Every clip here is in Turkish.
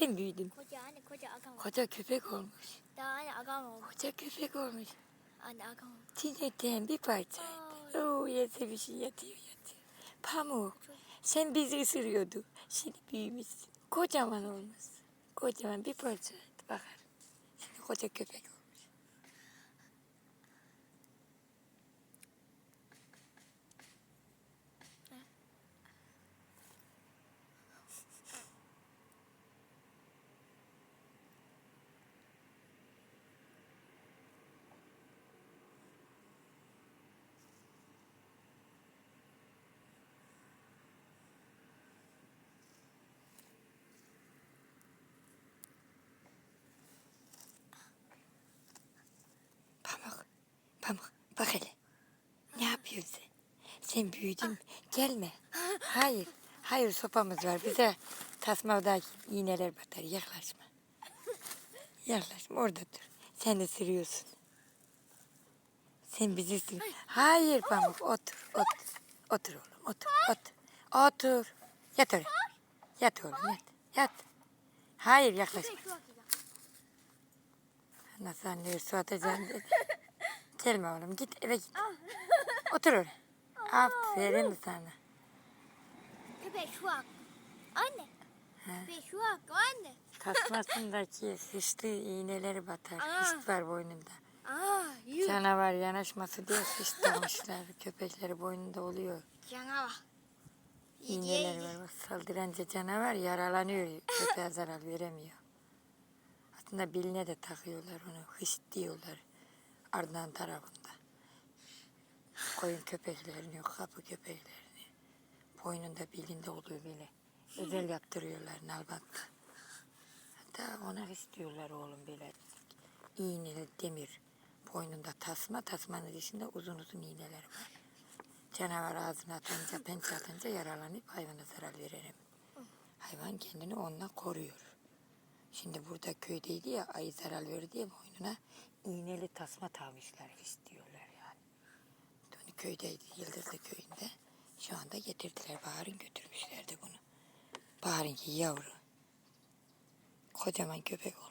Sen büyüdün. Koca anne koca agam. Koca köpek olmuş. Daha anne agam oldu. Koca köpek olmuş. Anne agam oldu. Çiğnekten bir parça. Ay. Oo yese bir şey yatıyor yatıyor. Pamuk. Sen bizi ısırıyordu. Şimdi büyümüşsün. Kocaman olmuş. Kocaman bir parça. Bakar. Şimdi koca köpek olmuş. Pamuk. Pamuk. Bak hele. Ne yapıyorsun sen? Büyüdün. Gelme. Hayır. Hayır sopamız var. Bize tasmadaki iğneler batar. Yaklaşma. Yaklaşma. Orada dur. Sen de sürüyorsun. Sen bizi sür. Hayır Pamuk. Otur. Otur. Otur oğlum. Otur. Otur. Otur. Yat oraya. Yat oğlum. Yat. Yat. Hayır yaklaşma. Nasıl anlıyor su atacağım dedi. Gelme oğlum git eve git. Otur oraya. Aferin sana. Köpek şu ak. Anne. Köpek şu ak anne. Tasmasındaki hışlı iğneleri batar. Aa. Hışt var boynunda. Aa yuh. Canavar yanaşması diye hışt takmışlar. Köpekleri boynunda oluyor. Canavar. İğneleri var. Bak, Saldıranca canavar yaralanıyor. Köpeğe zarar veremiyor. Aslında beline de takıyorlar onu. Hışt diyorlar. Ardahan tarafında. Koyun köpeklerini, kapı köpeklerini. Boynunda belinde oluyor böyle. Özel yaptırıyorlar nalbatta. Hatta ona hışt diyorlar oğlum böyle. İğneli demir. Boynunda tasma, tasmanın dışında uzun uzun iğneler var. Canavar ağzına atınca, pençe atınca yaralanıp hayvana zarar verelim. Hayvan kendini onunla koruyor. Şimdi burada köydeydi ya ayı zarar verdi ya boynuna iğneli tasma takmışlar istiyorlar yani. Dönü köydeydi Yıldızlı köyünde. Şu anda getirdiler Bahar'ın götürmüşlerdi bunu. Bahar'ınki yavru. Kocaman köpek olmuş.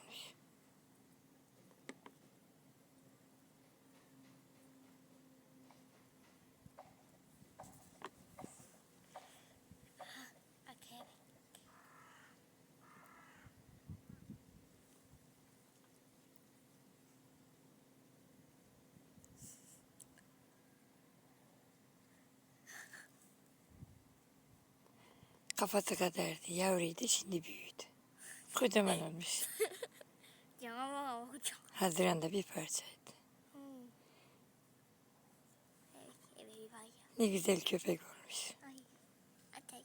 Kafası kadardı yavruydu şimdi büyüdü. Kocaman olmuş. Canavar oldu. Haziran'da bir parçaydı. Evet, evet ya. Ne güzel köpek olmuş. Ay.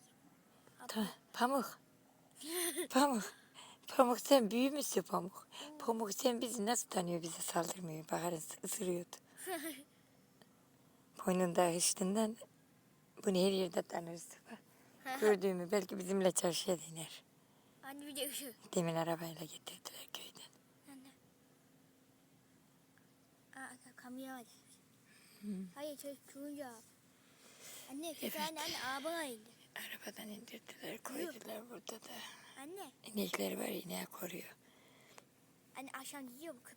Ta, pamuk. Pamuk. Pamuk sen büyümüşsün Pamuk. Pamuk sen bizi nasıl tanıyor bize saldırmıyor. Bahar'ın ısırıyordu. Boynunda hıştından bunu her yerde tanırız. Bak, Gördüğümü belki bizimle çarşıya diner. Anne bir de şu. Demin arabayla getirdiler köyden. Anne. Aa, kamera var. Hayır çocuk turuncu abi. Anne köpek anne anne arabaya indi. Arabadan indirdiler koydular burada da. Anne. İnekleri var ineği koruyor. Anne akşam gidiyor bu köpek.